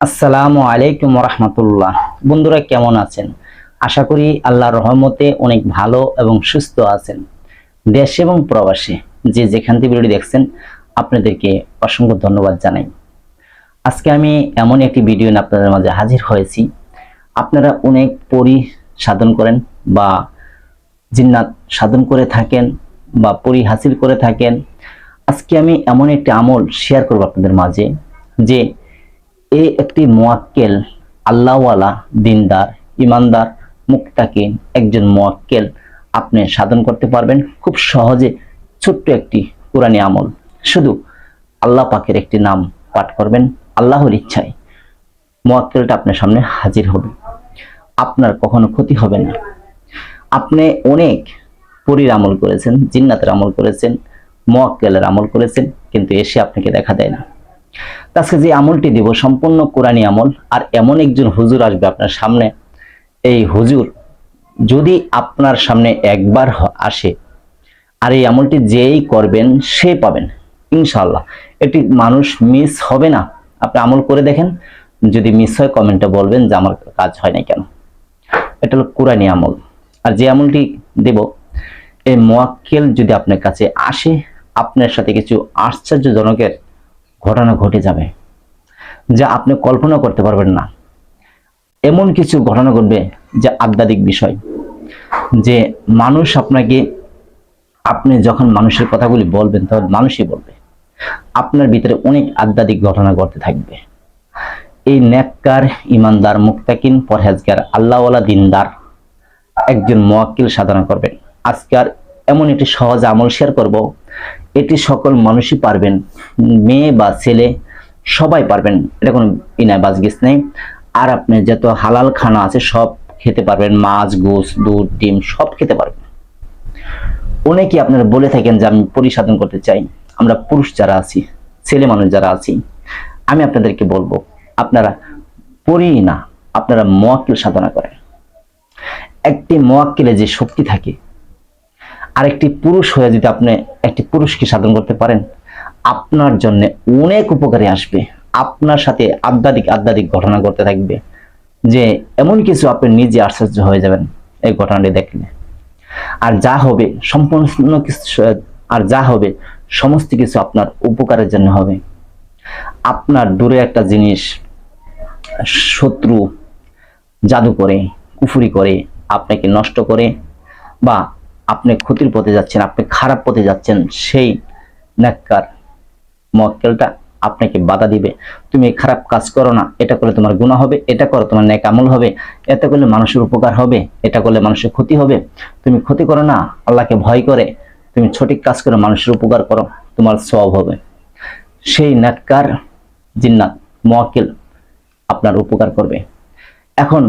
আসসালামু আলাইকুম রহমতুল্লাহ। বন্ধুরা কেমন আছেন? আশা করি আল্লাহর রহমতে অনেক ভালো এবং সুস্থ আছেন। দেশ এবং প্রবাসে যে যেখান থেকে ভিডিও দেখছেন, আপনাদেরকে অসংখ্য ধন্যবাদ জানাই। আজকে আমি এমন একটি ভিডিও আপনাদের মাঝে হাজির হয়েছি। আপনারা অনেক পরি সাধন করেন বা জিন্নাত সাধন করে থাকেন বা পরি হাসিল করে থাকেন। আজকে আমি এমন একটি আমল শেয়ার করব আপনাদের মাঝে যে এ একটি মোয়াক্কেল, আল্লাহওয়ালা দিনদার, ইমানদার মুক্তাকে একজন মোয়াক্কেল আপনি সাধন করতে পারবেন খুব সহজে ছোট্ট একটি কোরআনী আমল। শুধু আল্লাহ পাকের একটি নাম পাঠ করবেন, আল্লাহর ইচ্ছায় মোয়াক্কেলটা আপনার সামনে হাজির হবে। আপনার কখনো ক্ষতি হবে না। আপনি অনেক পরীর আমল করেছেন, জিন্নাতের আমল করেছেন, মোয়াক্কেলের আমল করেছেন, কিন্তু এসে আপনাকে দেখা দেয় না। আজকে যে আমলটি দিব, সম্পূর্ণ কোরআনী আমল, আর এমন একজন হুজুর আসবে আপনার সামনে। এই হুজুর যদি আপনার সামনে একবার আসে, আর এই আমলটি যেই করবেন, সে পাবেন ইনশাল্লাহ এটি মানুষ মিস হবে না। আপনি আমল করে দেখেন, যদি মিস হয় কমেন্টে বলবেন যে আমার কাজ হয় না কেন। এটা হলো কোরআনী আমল। আর যে আমলটি দেব, এই মোয়াক্কেল যদি আপনার কাছে আসে, আপনার সাথে কিছু আশ্চর্যজনকের ঘটনা ঘটে যাবে, যা আপনি কল্পনা করতে পারবেন না। এমন কিছু ঘটনা ঘটবে, যা আধ্যাত্মিক বিষয়। যে মানুষ আপনাকে, আপনি যখন মানুষের কথাগুলি বলবেন, তখন মানুষই বলবে, আপনার ভিতরে অনেক আধ্যাত্মিক ঘটনা ঘটতে থাকবে। এই নেককার ইমানদার মুক্তাকিন পরহেজগার, আল্লাহওয়ালা দিনদার একজন মোয়াক্কিল সাধনা করবেন। আজকে আর এমন একটি সহজ আমল শেয়ার করব এটি সকল মানুষই পারবেন, মেয়ে বা ছেলে, সবাই পারবেন। এটা কোনো ইনায় বাজগিস নেই। আর আপনি যত হালাল খানা আছে সব খেতে পারবেন, মাছ, গোস, দুধ, ডিম, সব খেতে পারবেন। অনেকে আপনারা বলে থাকেন যে আমি পরিসাধন করতে চাই। আমরা পুরুষ যারা আছি, ছেলে মানুষ যারা আছি, আমি আপনাদেরকে বলব, আপনারা পড়ি না, আপনারা মোয়াক্কিল সাধনা করেন। একটি মোয়াক্কিলে যে শক্তি থাকে আর একটি পুরুষ হয়ে যদি আপনি একটি পুরুষকে সাধন করতে পারেন, আপনার জন্য অনেক উপকারে আসবে। আপনার সাথে আধ্যাত্মিক আধ্যাত্মিক ঘটনা ঘটতে থাকবে। যে এমন কিছু আপনি নিজে আশ্চর্য হয়ে যাবেন এই ঘটনাটি দেখলে। আর যা হবে সম্পূর্ণ কিছু, আর যা হবে সমস্ত কিছু আপনার উপকারের জন্য হবে। আপনার দূরে একটা জিনিস, শত্রু জাদু করে কুফুরি করে আপনাকে নষ্ট করে বা আপনি ক্ষতির পথে যাচ্ছেন, আপনি খারাপ পথে যাচ্ছেন, সেই নাক্কার মক্কেলটা আপনাকে বাধা দিবে। তুমি খারাপ কাজ করো না, এটা করলে তোমার গুণা হবে, এটা করো তোমার ন্যাক আমল হবে এটা করলে মানুষের উপকার হবে, এটা করলে মানুষের ক্ষতি হবে। তুমি ক্ষতি করো না, আল্লাহকে ভয় করে। তুমি সঠিক কাজ করে মানুষের উপকার করো, তোমার সব হবে। সেই নাক্কার জিন্নাত মোয়াক্কেল আপনার উপকার করবে। এখন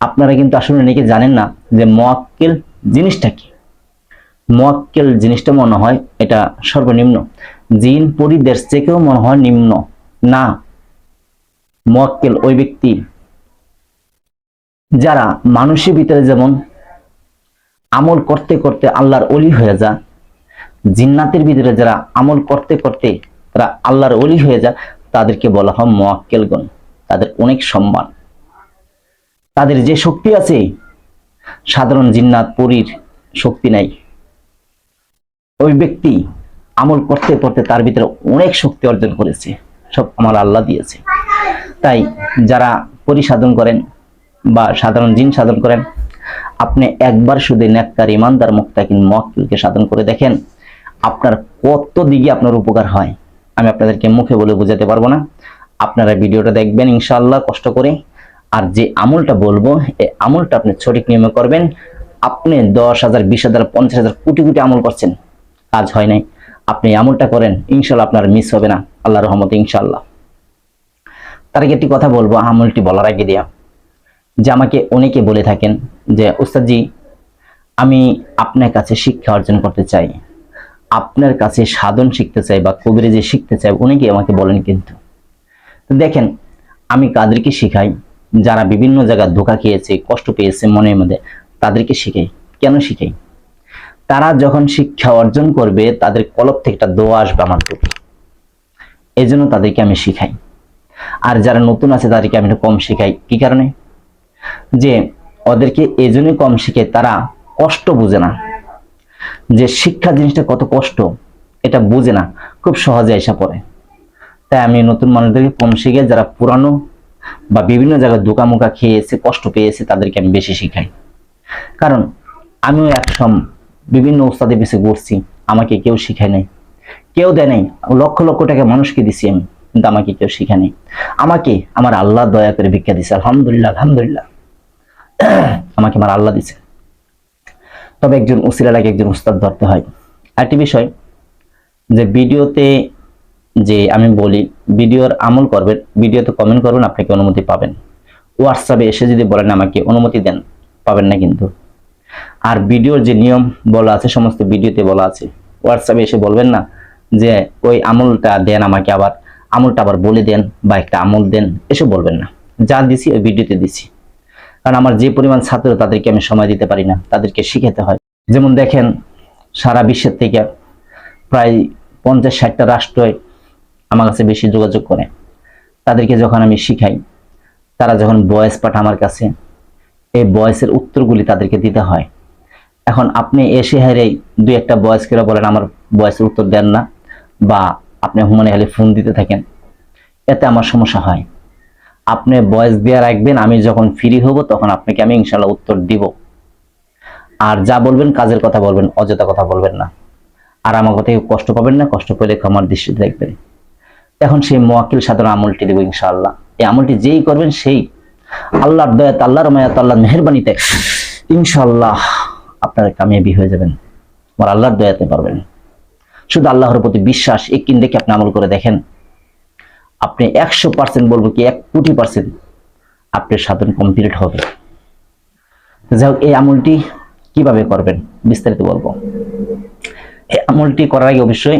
আপনারা কিন্তু আসলে অনেকে জানেন না যে মোয়াক্কেল জিনিসটা কি? মোয়াক্কেল জিনিসটা মনে হয় এটা সর্বনিম্ন। জিন পরিদের থেকেও মনে হয় নিম্ন। না, মোয়াক্কেল ওই ব্যক্তি। যারা মানুষের ভিতরে যেমন আমল করতে করতে আল্লাহর অলি হয়ে যা জিন্নাতের ভিতরে যারা আমল করতে করতে তারা আল্লাহর অলি হয়ে যা তাদেরকে বলা হয় মোয়াক্কেলগণ। তাদের অনেক সম্মান। তাদের যে শক্তি আছে সাধারণ জিন্নাত পরীর শক্তি নাই। ওই ব্যক্তি আমল করতে করতে তার ভিতরে অনেক শক্তি অর্জন করেছে, সব আমার আল্লাহ দিয়েছে। তাই যারা পরিসাধন করেন বা সাধারণ জিন সাধন করেন, আপনি একবার শুধু নেককার ইমানদার মুক্তাকিন মক্কিলকে সাধন করে দেখেন, আপনার কত দিকে আপনার উপকার হয়। আমি আপনাদেরকে মুখে বলে বোঝাতে পারব না। আপনারা ভিডিওটা দেখবেন, ইনশাআল্লাহ কষ্ট করে আর যে আমলটা বলব এই আমলটা আপনি সঠিক নিয়মে করবেন। আপনি দশ হাজার, বিশ হাজার, পঞ্চাশ হাজার কোটি কোটি আমল করছেন। কাজ হয় নাই। আপনি আমলটা করেন, ইনশাল্লাহ আপনার মিস হবে না। আল্লাহ রহমতে, ইনশাল্লাহ। তার আগে একটি কথা বলব, আমলটি বলার আগে দিয়া। যে আমাকে অনেকে বলে থাকেন যে উস্তাদজি আমি আপনার কাছে শিক্ষা অর্জন করতে চাই। আপনার কাছে সাধন শিখতে চাই বা কবিরে যে শিখতে চাই। অনেকে আমাকে বলেন কিন্তু। দেখেন, আমি কাদেরকে শিখাই যারা বিভিন্ন জায়গায় ধোকা খেয়েছে, কষ্ট পেয়েছে মনের মধ্যে, তাদেরকে শিখাই কেন শিখাই তারা যখন শিক্ষা অর্জন করবে, তাদের কলব থেকে একটা দোয়া আসবে আমার প্রতি। এই জন্য তাদেরকে আমি শিখাই। আর যারা নতুন আছে, তাদেরকে আমি কম শিখাই। কি কারণে? যে ওদেরকে এই কম শিখাই তারা কষ্ট বুঝে না। যে শিক্ষা জিনিসটা কত কষ্ট, এটা বুঝে না। খুব সহজে এসে পড়ে। তাই আমি নতুন মানুষদেরকে কম শিখে যারা পুরানো বা বিভিন্ন জায়গায় দোকামোকা খেয়েছে কষ্ট পেয়েছে তাদেরকে আমি বেশি শিখাই। কারণ আমিও একসম বিভিন্ন উস্তাদের পিছিয়ে ঘুরছি, আমাকে কেউ শিখায় নাই। কেউ দেয় নাই, লক্ষ লক্ষ টাকা মানুষকে দিছি আমি, কিন্তু আমাকে কেউ শিখায় নাই। আমাকে আমার আল্লাহ দয়া করে ভিক্ষা দিছে, আলহামদুলিল্লাহ আলহামদুলিল্লাহ। আমাকে আমার আল্লাহ দিছে। তবে একজন উসিলা লাগে একজন উস্তাদ ধরতে হয়। আরেকটি বিষয়, যে ভিডিওতে যে আমি বলি ভিডিওর আমল করবেন, ভিডিওতে কমেন্ট করবেন আপনাকে অনুমতি পাবেন? হোয়াটসঅ্যাপে এসে যদি বলেন আমাকে অনুমতি দেন, পাবেন না কিন্তু। আর ভিডিওর যে নিয়ম বলা আছে, সমস্ত ভিডিওতে বলা আছে হোয়াটসঅ্যাপে এসে বলবেন না যে, ওই আমলটা দেন আমাকে আবার, আমলটা আবার বলে দেন বা একটা আমল দেন, এসব বলবেন না। যা দিছি, ওই ভিডিওতে দিছি। কারণ আমার যে পরিমাণ ছাত্র, তাদেরকে আমি সময় দিতে পারি না, তাদেরকে শিখাতে হয়। যেমন দেখেন, সারা বিশ্বের থেকে প্রায় পঞ্চাশ ষাটটা রাষ্ট্রই আমার কাছে বেশি যোগাযোগ করে। তাদেরকে যখন আমি শিখাই, তারা যখন বয়স পাঠা আমার কাছে, এই বয়সের উত্তরগুলি তাদেরকে দিতে হয়। এখন আপনি এসে হারেই দুই একটা বয়স করে বলেন, আমার বয়সের উত্তর দেন না বা আপনি হুমানে খালি ফোন দিতে থাকেন, এতে আমার সমস্যা হয়। আপনি বয়স দেওয়া রাখবেন, আমি যখন ফ্রি হব তখন আপনাকে আমি ইনশাল্লাহ উত্তর দিব। আর যা বলবেন, কাজের কথা বলবেন, অযথা কথা বলবেন না। আর আমার কথা কষ্ট পাবেন না, কষ্ট পেলে ক্ষমার দৃষ্টিতে দেখবেন। এখন সেই মোয়াক্কিল সাধারণ আমলটি দেবো ইনশাআল্লাহ। এই আমলটি যেই করবেন সেই আল্লাহর দয়াত আল্লাহর মায়াত আল্লাহর মেহরবানিতে ইনশাআল্লাহ আপনারা কামিয়াবি হয়ে যাবেন, আমার আল্লাহর দয়াতে পারবেন। শুধু আল্লাহর প্রতি বিশ্বাস একিন দেখে আপনি আমল করে দেখেন। আপনি একশো পার্সেন্ট বলব কি এক কোটি পার্সেন্ট আপনার সাধন কমপ্লিট হবে। যাই হোক এই আমলটি কীভাবে করবেন বিস্তারিত বলব। এই আমলটি করার আগে অবশ্যই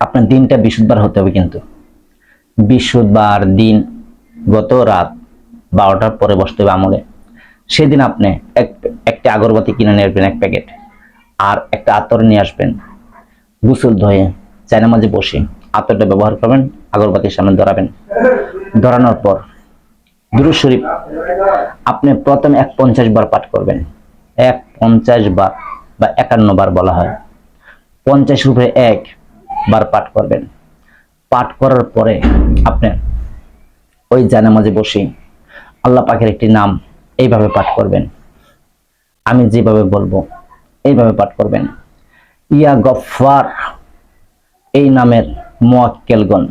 আপনার দিনটা বিশুদ্ধবার হতে হবে কিন্তু। বিশুদ্ধবার দিন গত রাত বারোটার পরে বসতে হবে আমলে। সেদিন আপনি এক, একটা আগরবাতি কিনে নিয়ে আসবেন, এক প্যাকেট। আর একটা আতর নিয়ে আসবেন। গুসল ধয়ে চায়না মাঝে বসে আতরটা ব্যবহার করবেন, আগরবাতির সামনে ধরাবেন। ধরানোর পর দুরু শরীফ আপনি প্রথম এক পঞ্চাশ বার পাঠ করবেন। এক পঞ্চাশ বার বা একান্ন বার বলা হয়। পঞ্চাশ রূপে এক বার পাঠ করবেন। পাঠ করার পরে আপনি ওই জানামাজে বসে আল্লাহ পাকের একটি নাম এইভাবে পাঠ করবেন। আমি যেভাবে বলব এইভাবে পাঠ করবেন। ইয়া গফার এই নামের মোয়াক্কেলগণ,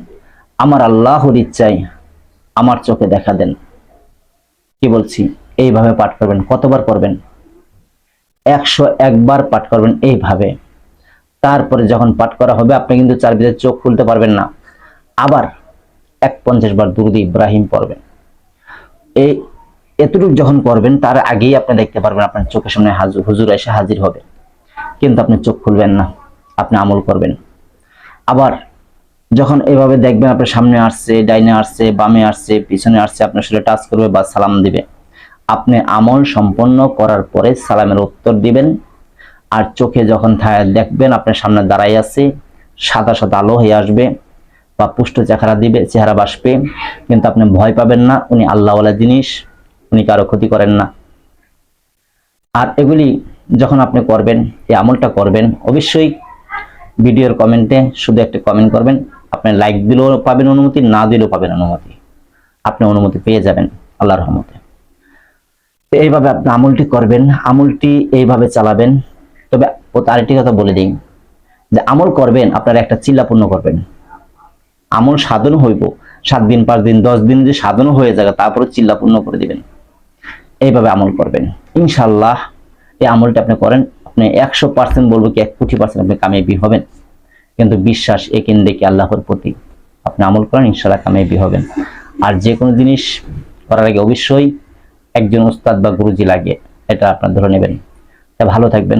আমার আল্লাহর ইচ্ছায় আমার চোখে দেখা দেন। কি বলছি? এইভাবে পাঠ করবেন। কতবার করবেন? একশো একবার পাঠ করবেন এইভাবে। তারপরে যখন পাঠ করা হবে, আপনি কিন্তু চার ভিতরে চোখ খুলতে পারবেন না। আবার এক পঞ্চাশ বার দুরুদ ইব্রাহিম পড়বেন। এই এতটুকু যখন করবেন তার আগেই আপনি দেখতে পারবেন আপনার চোখের সামনে হাজু, হুজুর এসে হাজির হবে। কিন্তু আপনি চোখ খুলবেন না, আপনি আমল করবেন। আবার যখন এভাবে দেখবেন আপনার সামনে আসছে, ডাইনে আসছে, বামে আসছে, পিছনে আসছে, আপনার সাথে টাচ করবে বা সালাম দিবে। আপনি আমল সম্পন্ন করার পরে সালামের উত্তর দিবেন আর চোখে যখন দেখবেন আপনার সামনে দাঁড়াই আছে, সাদা সাদা আলো হয়ে আসবে বা পুষ্ট চেহারা দিবে, চেহারা বাসবে। কিন্তু আপনি ভয় পাবেন না, উনি আল্লাহওয়ালা জিনিস, উনি কারও ক্ষতি করেন না। আর এগুলি যখন আপনি করবেন, এই আমলটা করবেন, অবশ্যই ভিডিওর কমেন্টে শুধু একটা কমেন্ট করবেন, আপনি লাইক দিলেও পাবেন অনুমতি, না দিলেও পাবেন অনুমতি। আপনি অনুমতি পেয়ে যাবেন আল্লাহর রহমতে। এইভাবে আপনি আমলটি করবেন, আমলটি এইভাবে চালাবেন তবে ও আরেকটি কথা বলে দিই, যে আমল করবেন, আপনারা একটা চিল্লা পূর্ণ করবেন। আমল সাধন হইব, সাত দিন, পাঁচ দিন, দশ দিন যে সাধন হয়ে যাবে তারপরে চিল্লা পূর্ণ করে দিবেন। এইভাবে আমল করবেন। ইনশাল্লাহ এই আমলটা আপনি করেন, আপনি একশো পার্সেন্ট বলব কি এক কোটি পার্সেন্ট আপনি কামিয়াবি হবেন। কিন্তু বিশ্বাস একেন দেখে আল্লাহর প্রতি, আপনি আমল করেন ইনশাল্লাহ কামিয়াবি হবেন। আর যে কোনো জিনিস করার আগে অবশ্যই একজন উস্তাদ বা গুরুজি লাগে, এটা আপনার ধরে নেবেন। তা ভালো থাকবেন।